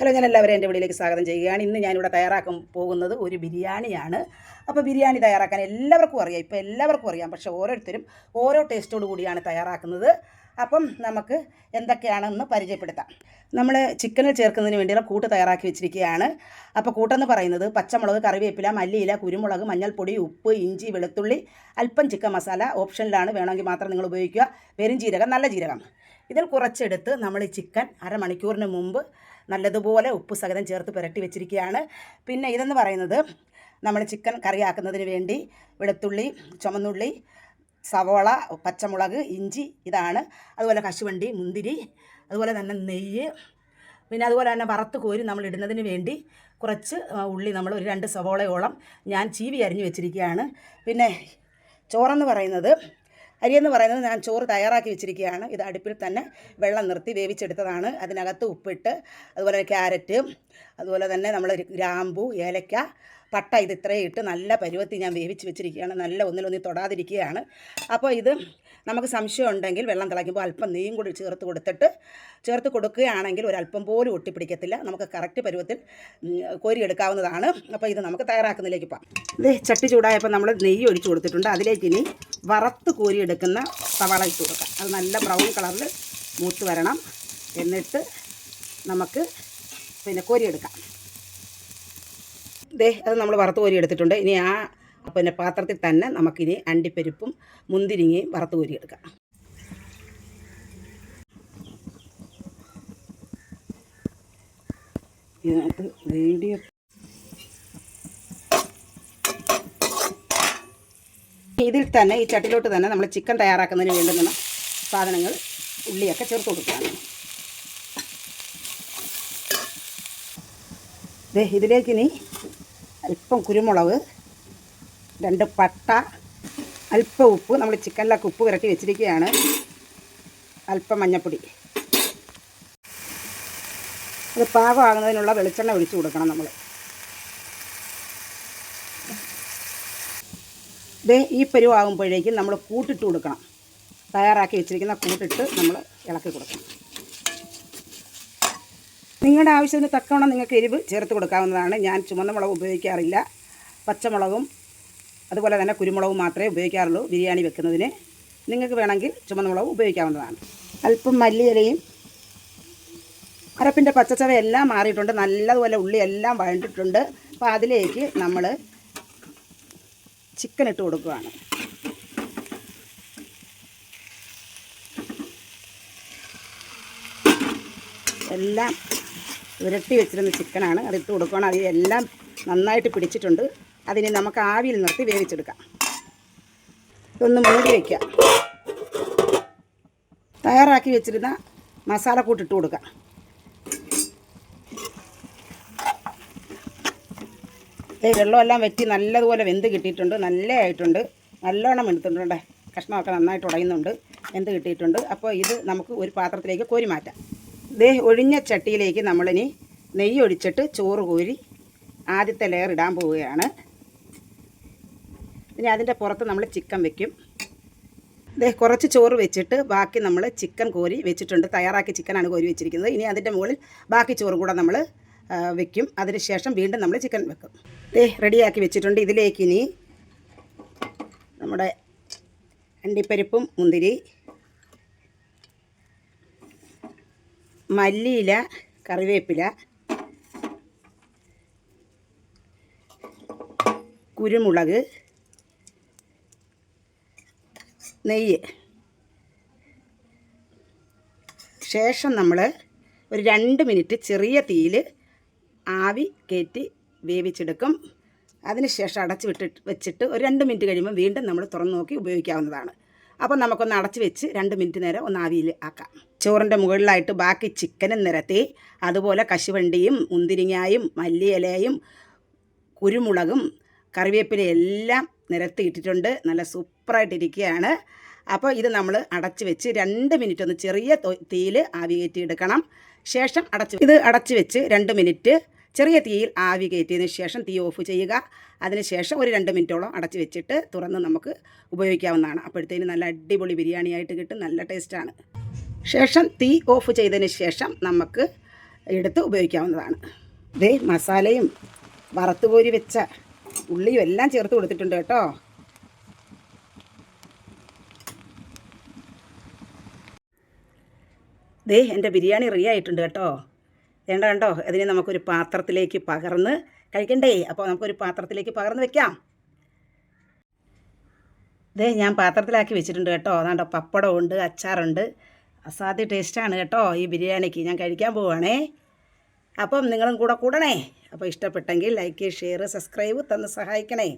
Hello ഞാൻ എല്ലാവരും എന്റെ വീട്ടിലേക്ക് സ്വാഗതം ചെയ്യുകയാണ്. ഇന്ന് ഞാനിവിടെ തയ്യാറാക്കാൻ പോകുന്നത് ഒരു ബിരിയാണിയാണ്. അപ്പോൾ ബിരിയാണി തയ്യാറാക്കാൻ എല്ലാവർക്കും അറിയാം. ഇപ്പോൾ എല്ലാവർക്കും അറിയാം. പക്ഷേ ഓരോരുത്തരും ഓരോ ടേസ്റ്റോട് കൂടിയാണ് തയ്യാറാക്കുന്നത്. അപ്പം നമുക്ക് എന്തൊക്കെയാണെന്ന് പരിചയപ്പെടുത്താം. നമ്മൾ ചിക്കനിൽ ചേർക്കുന്നതിന് വേണ്ടിയുള്ള കൂട്ട് തയ്യാറാക്കി വെച്ചിരിക്കുകയാണ്. അപ്പോൾ കൂട്ടെന്ന് പറയുന്നത് പച്ചമുളക് കറിവേപ്പില മല്ലിയില കുരുമുളക് മഞ്ഞൾപ്പൊടി ഉപ്പ് ഇഞ്ചി വെളുത്തുള്ളി അല്പം ചിക്കൻ മസാല ഓപ്ഷനിലാണ്. വേണമെങ്കിൽ മാത്രം നിങ്ങൾ ഉപയോഗിക്കുക. വെരും ജീരകം നല്ല ജീരകം. ഇതിൽ കുറച്ചെടുത്ത് നമ്മൾ ചിക്കൻ അരമണിക്കൂറിന് മുമ്പ് നല്ലതുപോലെ ഉപ്പ് സഹിതം ചേർത്ത് പുരട്ടി വെച്ചിരിക്കുകയാണ്. പിന്നെ ഇതെന്ന് പറയുന്നത് നമ്മൾ ചിക്കൻ കറി കറിയാക്കുന്നതിന് വേണ്ടി വെളുത്തുള്ളി ചുമന്നുള്ളി സവോള പച്ചമുളക് ഇഞ്ചി ഇതാണ്. അതുപോലെ കശുവണ്ടി മുന്തിരി അതുപോലെ തന്നെ നെയ്യ്. പിന്നെ അതുപോലെ തന്നെ വറുത്ത് കോരി നമ്മൾ ഇടുന്നതിന് വേണ്ടി കുറച്ച് ഉള്ളി നമ്മൾ ഒരു രണ്ട് സവോളയോളം ഞാൻ ചീവി അരിഞ്ഞു വെച്ചിരിക്കുകയാണ്. പിന്നെ ചോറെന്ന് പറയുന്നത് അരിയെന്ന് പറയുന്നത് ഞാൻ ചോറ് തയ്യാറാക്കി വെച്ചിരിക്കുകയാണ്. ഇത് അടുപ്പിൽ തന്നെ വെള്ളം നിർത്തി വേവിച്ചെടുത്തതാണ്. അതിനകത്ത് ഉപ്പിട്ട് അതുപോലെ ക്യാരറ്റ് അതുപോലെ തന്നെ നമ്മൾ ഗ്രാമ്പു ഏലക്ക പട്ട ഇത് ഇത്രയും ഇട്ട് നല്ല പരുവത്തിൽ ഞാൻ വേവിച്ച് വെച്ചിരിക്കുകയാണ്. നല്ല ഒന്നിലൊന്നി തൊടാതിരിക്കുകയാണ്. അപ്പോൾ ഇത് നമുക്ക് സംശയം ഉണ്ടെങ്കിൽ വെള്ളം തിളയ്ക്കുമ്പോൾ അല്പം നെയ്യും കൂടി ചേർത്ത് കൊടുത്തിട്ട് ചേർത്ത് കൊടുക്കുകയാണെങ്കിൽ ഒരല്പം പോലും ഒട്ടിപ്പിടിക്കത്തില്ല. നമുക്ക് കറക്റ്റ് പരുവത്തിൽ കോരി കോരിയെടുക്കാവുന്നതാണ് അപ്പോൾ ഇത് നമുക്ക് തയ്യാറാക്കുന്നതിലേക്ക് പോകാം. ഇത് ചട്ടി ചൂടായപ്പോൾ നമ്മൾ നെയ്യ് ഒഴിച്ച് കൊടുത്തിട്ടുണ്ട്. അതിലേക്ക് ഇനി വറുത്ത് കോരിയെടുക്കുന്ന സവാള ഇട്ട് കൊടുക്കാം. അത് നല്ല ബ്രൗൺ കളറിൽ മൂത്ത് വരണം. എന്നിട്ട് നമുക്ക് പിന്നെ കോരിയെടുക്കാം ദേ അത് നമ്മൾ വറുത്ത് കോരി എടുത്തിട്ടുണ്ട്. ഇനി ആ പിന്നെ പാത്രത്തിൽ തന്നെ നമുക്കിനി അണ്ടിപ്പരിപ്പും മുന്തിരിങ്ങയും വറുത്ത് കോരിയെടുക്കാം. ഇതിൽ തന്നെ ഈ ചട്ടിലോട്ട് തന്നെ നമ്മൾ ചിക്കൻ തയ്യാറാക്കുന്നതിന് വേണ്ടുന്ന സാധനങ്ങൾ ഉള്ളിയൊക്കെ ചേർത്ത് കൊടുക്കുകയാണ്. ദേ ഇതിലേക്ക് ഇനി അല്പം കുരുമുളക് രണ്ട് പട്ട അല്പം ഉപ്പ് നമ്മൾ ചിക്കനിലൊക്കെ ഉപ്പ് പുരട്ടി വെച്ചിരിക്കുകയാണ്. അല്പം മഞ്ഞപ്പൊടി. അത് പാകമാകുന്നതിനുള്ള വെളിച്ചെണ്ണ ഒഴിച്ചു കൊടുക്കണം നമ്മൾ. ദേ ഈ പരുവാകുമ്പോഴേക്കും നമ്മൾ കൂട്ടിട്ട് കൊടുക്കണം. തയ്യാറാക്കി വെച്ചിരിക്കുന്ന കൂട്ടിട്ട് നമ്മൾ ഇളക്കി കൊടുക്കണം. നിങ്ങളുടെ ആവശ്യത്തിന് തക്കവണ്ണം നിങ്ങൾക്ക് എരിവ് ചേർത്ത് കൊടുക്കാവുന്നതാണ്. ഞാൻ ചുമന്ന മുളക് ഉപയോഗിക്കാറില്ല. പച്ചമുളകും അതുപോലെ തന്നെ കുരുമുളകും മാത്രമേ ഉപയോഗിക്കാറുള്ളൂ ബിരിയാണി വെക്കുന്നതിന്. നിങ്ങൾക്ക് വേണമെങ്കിൽ ചുമന്ന ഉപയോഗിക്കാവുന്നതാണ്. അല്പം മല്ലിയിലയും അരപ്പിന്റെ പച്ചച്ചവ എല്ലാം മാറിയിട്ടുണ്ട്. നല്ലതുപോലെ ഉള്ളി എല്ലാം വഴണ്ടിട്ടുണ്ട്. അപ്പോൾ അതിലേക്ക് നമ്മൾ ചിക്കൻ ഇട്ട് കൊടുക്കുകയാണ് എല്ലാം ഉരട്ടി വെച്ചിരുന്ന ചിക്കനാണ് അതിട്ട് കൊടുക്കുകയാണ് അതിലെല്ലാം അത് എല്ലാം നന്നായിട്ട് പിടിച്ചിട്ടുണ്ട്. അതിനെ നമുക്ക് ആവിയിൽ നിർത്തി വേവിച്ചെടുക്കാം. ഇതൊന്ന് മൂടി വയ്ക്കാം തയ്യാറാക്കി വെച്ചിരുന്ന മസാലക്കൂട്ട് ഇട്ട് കൊടുക്കാം. ദേ വെള്ളമെല്ലാം വെറ്റി നല്ലതുപോലെ വെന്ത് കിട്ടിയിട്ടുണ്ട്. നല്ലതായിട്ടുണ്ട്. നല്ലോണം എടുത്തിട്ടുണ്ട് കഷ്ണമൊക്കെ നന്നായിട്ട് ഉടയുന്നുണ്ട്. വെന്ത് കിട്ടിയിട്ടുണ്ട്. അപ്പോൾ ഇത് നമുക്ക് ഒരു പാത്രത്തിലേക്ക് കോരി മാറ്റാം. ദേ ഒഴിഞ്ഞ ചട്ടിയിലേക്ക് നമ്മളിനി നെയ്യ് ഒഴിച്ചിട്ട് ചോറ് കോരി ആദ്യത്തെ ലെയർ ഇടാൻ പോവുകയാണ്. ഇനി അതിന്റെ പുറത്ത് നമ്മൾ ചിക്കൻ വെക്കും. ദേ കുറച്ച് ചോറ് വെച്ചിട്ട് ബാക്കി നമ്മൾ ചിക്കൻ കോരി വെച്ചിട്ടുണ്ട്. തയ്യാറാക്കി ചിക്കനാണ് കോരി വെച്ചിരിക്കുന്നത്. ഇനി അതിന്റെ മുകളിൽ ബാക്കി ചോറ് കൂടെ നമ്മൾ വെക്കും. അതിന് ശേഷം വീണ്ടും നമ്മൾ ചിക്കൻ വെക്കും. ദേ റെഡിയാക്കി വെച്ചിട്ടുണ്ട്. ഇതിലേക്ക് ഇനി നമ്മുടെ അണ്ടിപ്പരിപ്പും മുന്തിരി മല്ലിയില കറിവേപ്പില കുരുമുളക് നെയ്യ്. ശേഷം നമ്മൾ ഒരു രണ്ട് മിനിറ്റ് ചെറിയ തീയിൽ ആവി കയറ്റി വേവിച്ചെടുക്കും. അതിനുശേഷം അടച്ച് വിട്ടിട്ട് വെച്ചിട്ട് ഒരു രണ്ട് മിനിറ്റ് കഴിയുമ്പോൾ വീണ്ടും നമ്മൾ തുറന്നു നോക്കി ഉപയോഗിക്കാവുന്നതാണ്. അപ്പോൾ നമുക്കൊന്ന് അടച്ച് വെച്ച് രണ്ട് മിനിറ്റ് നേരം ഒന്ന് ആവിയിൽ ആക്കാം. ചോറിന്റെ മുകളിലായിട്ട് ബാക്കി ചിക്കനും നിരത്തി അതുപോലെ കശുവണ്ടിയും മുന്തിരിങ്ങായും മല്ലിയിലയും കുരുമുളകും കറിവേപ്പിലയും എല്ലാം നിരത്തിയിട്ടിട്ടുണ്ട്. നല്ല നല്ല സൂപ്പറായിട്ടിരിക്കുകയാണ്. അപ്പോൾ ഇത് നമ്മൾ അടച്ചു വെച്ച് രണ്ട് മിനിറ്റ് ഒന്ന് ചെറിയ തീയിൽ ആവി കയറ്റി എടുക്കണം. ശേഷം അടച്ച് ഇത് അടച്ച് വെച്ച് രണ്ട് മിനിറ്റ് ചെറിയ തീയിൽ ആവി കയറ്റിയതിന് ശേഷം തീ ഓഫ് ചെയ്യുക. അതിനുശേഷം ഒരു രണ്ട് മിനിറ്റോളം അടച്ച് വെച്ചിട്ട് തുറന്ന് നമുക്ക് ഉപയോഗിക്കാവുന്നതാണ്. അപ്പോഴത്തേന് നല്ല അടിപൊളി ബിരിയാണി ആയിട്ട് കിട്ടും. നല്ല ടേസ്റ്റാണ്. ശേഷം തീ ഓഫ് ചെയ്തതിന് ശേഷം നമുക്ക് എടുത്ത് ഉപയോഗിക്കാവുന്നതാണ്. ഇതേ മസാലയും വറുത്തുപോരി വെച്ച ഉള്ളിയും എല്ലാം ചേർത്ത് കൊടുത്തിട്ടുണ്ട് കേട്ടോ. ദേ എന്റെ ബിരിയാണി റെഡി ആയിട്ടുണ്ട് കേട്ടോ. വേണ്ട കണ്ടോ അതിനെ നമുക്കൊരു പാത്രത്തിലേക്ക് പകർന്ന് കഴിക്കണ്ടേ? അപ്പോൾ നമുക്കൊരു പാത്രത്തിലേക്ക് പകർന്ന് വെക്കാം. ദേ ഞാൻ പാത്രത്തിലാക്കി വെച്ചിട്ടുണ്ട് കേട്ടോ. അതാണ്ടോ പപ്പടമുണ്ട് അച്ചാറുണ്ട്. അസാധ്യ ടേസ്റ്റാണ് കേട്ടോ ഈ ബിരിയാണിക്ക്. ഞാൻ കഴിക്കാൻ പോവുകയാണേ അപ്പം നിങ്ങളും കൂടെ കൂടണേ. അപ്പോൾ ഇഷ്ടപ്പെട്ടെങ്കിൽ ലൈക്ക് ഷെയർ സബ്സ്ക്രൈബ് തന്ന് സഹായിക്കണേ.